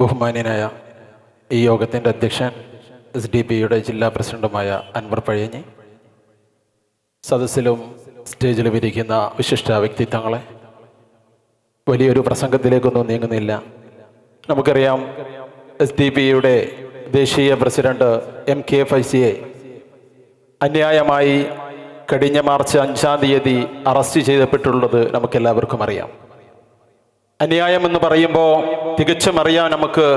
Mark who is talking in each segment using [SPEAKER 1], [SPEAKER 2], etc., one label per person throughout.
[SPEAKER 1] ബഹുമാന്യനായ ഈ യോഗത്തിന്റെ അധ്യക്ഷൻ എസ് ഡി പിയുടെ ജില്ലാ പ്രസിഡന്റുമായ അൻവർ പഴയഞ്ഞി. സദസ്സിലും സ്റ്റേജിലും ഇരിക്കുന്ന വിശിഷ്ട വ്യക്തിത്വങ്ങളെ വലിയൊരു പ്രസംഗത്തിലേക്കൊന്നും നീങ്ങുന്നില്ല. നമുക്കറിയാം എസ് ഡി പിയുടെ ദേശീയ പ്രസിഡന്റ് എം കെ ഫൈസിയെ അന്യായമായി കഴിഞ്ഞ മാർച്ച് അഞ്ചാം തീയതി അറസ്റ്റ് ചെയ്യപ്പെട്ടുള്ളത് നമുക്കെല്ലാവർക്കും അറിയാം. അന്യായം എന്ന് പറയുമ്പോൾ തികച്ചും അറിയാം നമുക്ക്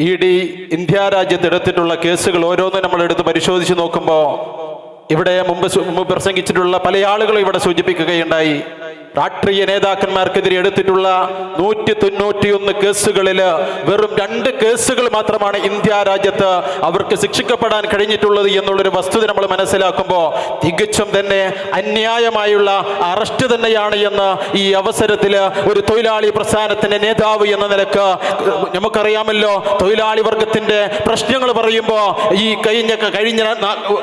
[SPEAKER 1] ഇ ഡി ഇന്ത്യ രാജ്യത്ത് എടുത്തിട്ടുള്ള കേസുകൾ ഓരോന്നും നമ്മൾ എടുത്ത് പരിശോധിച്ച് നോക്കുമ്പോൾ ഇവിടെ മുമ്പ് മുമ്പ് പ്രസംഗിച്ചിട്ടുള്ള പല ആളുകളും ഇവിടെ സൂചിപ്പിക്കുകയുണ്ടായി. രാഷ്ട്രീയ നേതാക്കന്മാർക്കെതിരെ എടുത്തിട്ടുള്ള നൂറ്റി തൊണ്ണൂറ്റിയൊന്ന് കേസുകളിൽ വെറും രണ്ട് കേസുകൾ മാത്രമാണ് ഇന്ത്യ രാജ്യത്ത് അവർക്ക് ശിക്ഷിക്കപ്പെടാൻ കഴിഞ്ഞിട്ടുള്ളത് എന്നുള്ളൊരു വസ്തുത നമ്മൾ മനസ്സിലാക്കുമ്പോൾ തികച്ചും തന്നെ അന്യായമായുള്ള അറസ്റ്റ് തന്നെയാണ് എന്ന് ഈ അവസരത്തിൽ ഒരു തൊഴിലാളി പ്രസ്ഥാനത്തിന്റെ നേതാവ് എന്ന നിലയ്ക്ക് നമുക്കറിയാമല്ലോ. തൊഴിലാളി വർഗത്തിന്റെ പ്രശ്നങ്ങൾ പറയുമ്പോൾ ഈ കഴിഞ്ഞ കഴിഞ്ഞ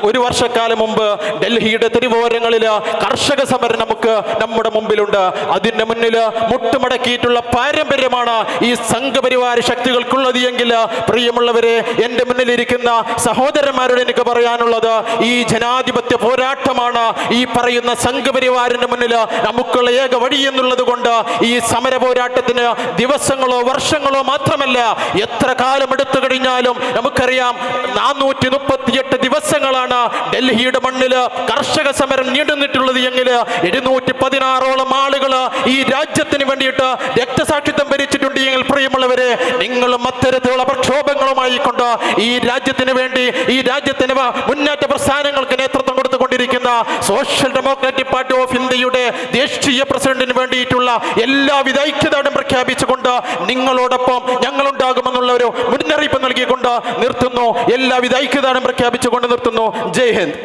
[SPEAKER 1] ഒരു വർഷക്കാലം മുമ്പ് ഡൽഹിയുടെ തിരുവോരങ്ങളിൽ കർഷക സമരം നമുക്ക് നമ്മുടെ മുമ്പിലുണ്ട് അതിന്റെ മുന്നിൽ മുട്ടുമടക്കിയിട്ടുള്ള പാരമ്പര്യമാണ് ഈ സംഘപരിവാര ശക്തികൾക്കുള്ളത് എങ്കിൽ പ്രിയമുള്ളവരെ എന്റെ മുന്നിലിരിക്കുന്ന സഹോദരന്മാരോട് എനിക്ക് പറയാനുള്ളത് ഈ ജനാധിപത്യ പോരാട്ടമാണ് ഈ പറയുന്ന സംഘപരിവാറിന്റെ മുന്നിൽ നമുക്കുള്ള ഏക വഴി എന്നുള്ളത് കൊണ്ട് ഈ സമര പോരാട്ടത്തിന് ദിവസങ്ങളോ വർഷങ്ങളോ മാത്രമല്ല എത്ര കാലം എടുത്തു കഴിഞ്ഞാലും നമുക്കറിയാം നാനൂറ്റി മുപ്പത്തിയെട്ട് ദിവസങ്ങളാണ് ഡൽഹിയുടെ മണ്ണിൽ കർഷക സമരം നീണ്ടുനിട്ടുള്ളത് എങ്കിൽ എഴുന്നൂറ്റി പതിനാറോളം ആളുകൾ ഈ രാജ്യത്തിന് വേണ്ടിയിട്ട് രക്തസാക്ഷിത്വം ഭരിച്ചിട്ടുണ്ട് എങ്കിൽ പ്രിയമുള്ളവരെ നിങ്ങളും അത്തരത്തിലുള്ള പ്രക്ഷോഭങ്ങളുമായി കൊണ്ട് ഈ രാജ്യത്തിന് വേണ്ടി ഈ രാജ്യത്തിന് മുന്നേറ്റ പ്രസ്ഥാനങ്ങൾക്ക് നേതൃത്വം കൊടുത്തുകൊണ്ടിരിക്കുന്ന സോഷ്യൽ ഡെമോക്രാറ്റിക് പാർട്ടി ഓഫ് ഇന്ത്യയുടെ ദേശീയ പ്രസിഡന്റിന് വേണ്ടിയിട്ടുള്ള എല്ലാവിധ ഐക്യദാർഢ്യം പ്രഖ്യാപിച്ചുകൊണ്ട് നിങ്ങളോടൊപ്പം ഞങ്ങളുണ്ടാകുമെന്നുള്ള ഒരു മുന്നറിയിപ്പ് നൽകിക്കൊണ്ട് നിർത്തുന്നു. എല്ലാവിധ ഐക്യദാർഢ്യം പ്രഖ്യാപിച്ചുകൊണ്ട് നിർത്തുന്നു. ജയ് ഹിന്ദ്.